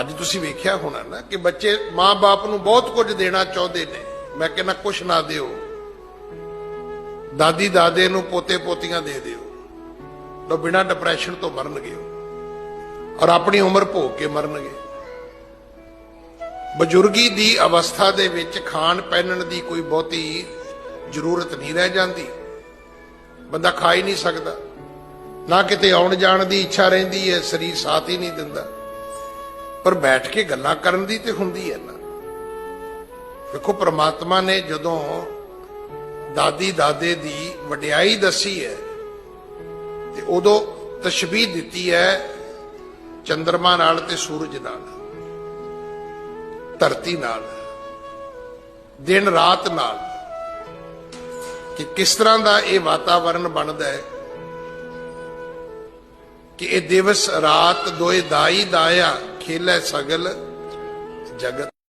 ਅੱਜ ਤੁਸੀਂ ਵੇਖਿਆ ਹੋਣਾ ਨਾ ਕਿ ਬੱਚੇ ਮਾਂ-ਬਾਪ ਨੂੰ ਬਹੁਤ ਕੁਝ ਦੇਣਾ ਚਾਹੁੰਦੇ ਨੇ। ਮੈਂ ਕਹਿੰਦਾ, ਕੁਛ ਨਾ ਦਿਓ। ਦਾਦੀ ਦਾਦੇ ਨੂੰ ਪੋਤੇ ਪੋਤੀਆਂ ਦੇ ਦਿਓ। ਤਾਂ ਬਿਨਾਂ ਡਿਪਰੈਸ਼ਨ ਤੋਂ ਮਰਨਗੇ ਔਰ ਆਪਣੀ ਉਮਰ ਭੋਗ ਕੇ ਮਰਨਗੇ। ਬਜ਼ੁਰਗੀ ਦੀ ਅਵਸਥਾ ਦੇ ਵਿੱਚ ਖਾਣ ਪਹਿਨਣ ਦੀ ਕੋਈ ਬਹੁਤੀ ਜ਼ਰੂਰਤ ਨਹੀਂ ਰਹਿ ਜਾਂਦੀ। ਬੰਦਾ ਖਾ ਹੀ ਨਹੀਂ ਸਕਦਾ। ਨਾ ਕਿਤੇ ਆਉਣ ਜਾਣ ਦੀ ਇੱਛਾ ਰਹਿੰਦੀ ਹੈ, ਸਰੀਰ ਸਾਥ ਹੀ ਨਹੀਂ ਦਿੰਦਾ। ਪਰ ਬੈਠ ਕੇ ਗੱਲਾਂ ਕਰਨ ਦੀ ਤੇ ਹੁੰਦੀ ਹੈ ਨਾ। ਦੇਖੋ, ਪ੍ਰਮਾਤਮਾ ਨੇ ਜਦੋਂ ਦਾਦੀ ਦਾਦੇ ਦੀ ਵਡਿਆਈ ਦੱਸੀ ਹੈ, ਤੇ ਉਦੋਂ ਤਸ਼ਬੀਹ ਦਿੱਤੀ ਹੈ ਚੰ드ਰਮਾ ਨਾਲ ਤੇ ਸੂਰਜ ਨਾਲ, ਧਰਤੀ ਨਾਲ, ਦਿਨ ਰਾਤ ਨਾਲ, ਕਿ ਕਿਸ ਤਰ੍ਹਾਂ ਦਾ ਇਹ ਵਾਤਾਵਰਣ ਬਣਦਾ ਹੈ, ਕਿ ਇਹ ਦਿਵਸ ਰਾਤ ਦੋਏ ਦਾਈ ਦਾਇਆ ਖੇਲੇ ਸਗਲ ਜਗਤ